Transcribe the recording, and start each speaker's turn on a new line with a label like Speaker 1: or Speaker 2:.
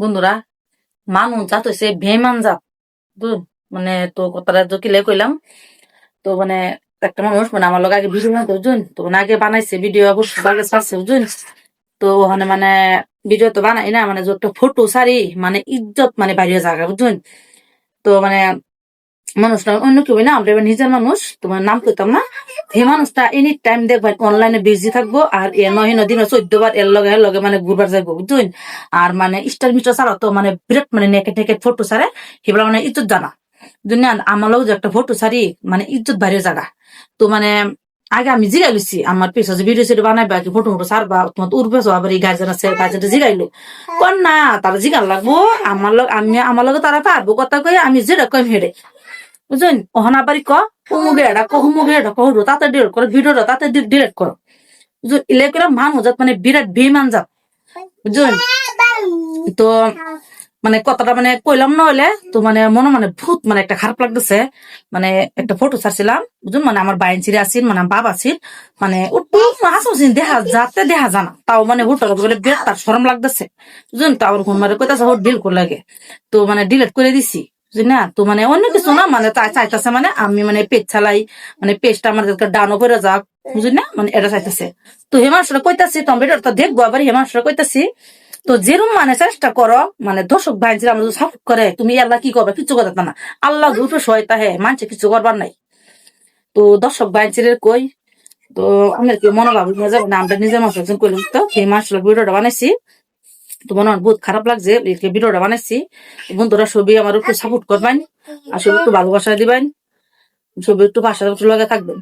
Speaker 1: বন্ধুরা মানুষ জাত হয়েছে বেমান জাত। মানে তো কথাটা তো কিলে কইলাম। তো মানে একটা মানুষ মানে আমার লগে আগে ভিডিও বানাতে বুঝুন তো মানে আগে বানাইছে ভিডিও আগে ছাড়ছে বুঝুন তো ওখানে মানে ভিডিও তো বানাই না মানে যত ফটো সারি মানে ইজ্জত মানে বাইরে জায়গা বুঝুন তো মানে মানুষটা অন্য কেউ না, আমরা নিজের মানুষ, তোমার নাম কইতাম না। সেই মানুষটা এনি টাইম দেখবেন অনলাইনে বিজি থাকব, আর এ নয় দিন চোদ্দ বার এর লগে লগে মানে ঘুরবার যাইবো, বুঝছেন? আর মানে স্টার মিটার ছাড়া তো মানে বিরাট মানে নেকে টেকে ফটো ছাড়ে সেগুলো মানে ইজ্জত জানা। দুনিয়া আমার লগে যে একটা ফটো ছাড়ি মানে ইজ্জত বাইরে জায়গা। তো মানে আগে আমি জিগাই লইছি, আমার পিছনে যে ভিডিও সেটি বানাইবা, কি ফটো ফটো ছাড়বা, তোমার উড়বে আবার এই গার্জেন আছে গার্জেনটা জিগাইলো। কোন না, তারা জিগার লাগবো, আমার লগ আমি আমার লগে তারা পারব, কথা কই আমি যেটা কই হেডে বুঝলেন অহনা বাড়ি ক হুমুগে এটা ক এটা কহরু তাতে ডিলেট করো ভিডিওটা তাতে ডিলেট করো বুঝলেন ইলে করে মানুষ জাত মানে বিরাট বেমান জাত বুঝলেন তো মানে কথাটা মানে কইলাম না তো মানে মনে মানে ভূত মানে একটা খারাপ লাগতেছে। মানে একটা ফটো ছাড়ছিলাম বুঝুন মানে আমার বাইন ছিঁড়ে আসিল মানে আমার বাবা আসিল মানে হাসুসিন দেখা, যাতে দেখা জানা তাও মানে হুটার বলে বেশ তার সরম লাগতেছে। বুঝুন তাও ফোন মারে কইতাছে হোট ডিল করে লাগে। তো মানে ডিলেট করে দিছি। বুঝলি না, তো মানে অন্য কিছু না মানে চাইতেছে মানে আমি মানে পেট চালাই মানে পেজটা আমার ডানো করে যাক, বুঝলি না? মানে এটা চাইতেছে। তো হেমাংসটা কইতাছি আমি তো দেখব, আবার হেমাংসটা কইতাছি, তো যেরকম মানে চেষ্টা করো মানে দর্শক ভাই যে আমরা সাপোর্ট করে, তুমি আল্লাহ কি করবে কিছু কথা না। আল্লাহ দুটো সহায়তা হে, মানছে কিছু করবার নাই। তো দর্শক ভাই কই, তো আমরা কি মনোভাব না, আমরা নিজের মানুষ একজন করলাম তো সেই ভিডিওটা বানাইছি। তো মনে হয় বহুত খারাপ লাগছে। ভিডিওটা বানাইছি, বন্ধুরা সবই আমার একটু সাপোর্ট করবেন, আর সবই একটু ভালোবাসা দিবেন সবই একটু ভাষা লগে থাকবেন।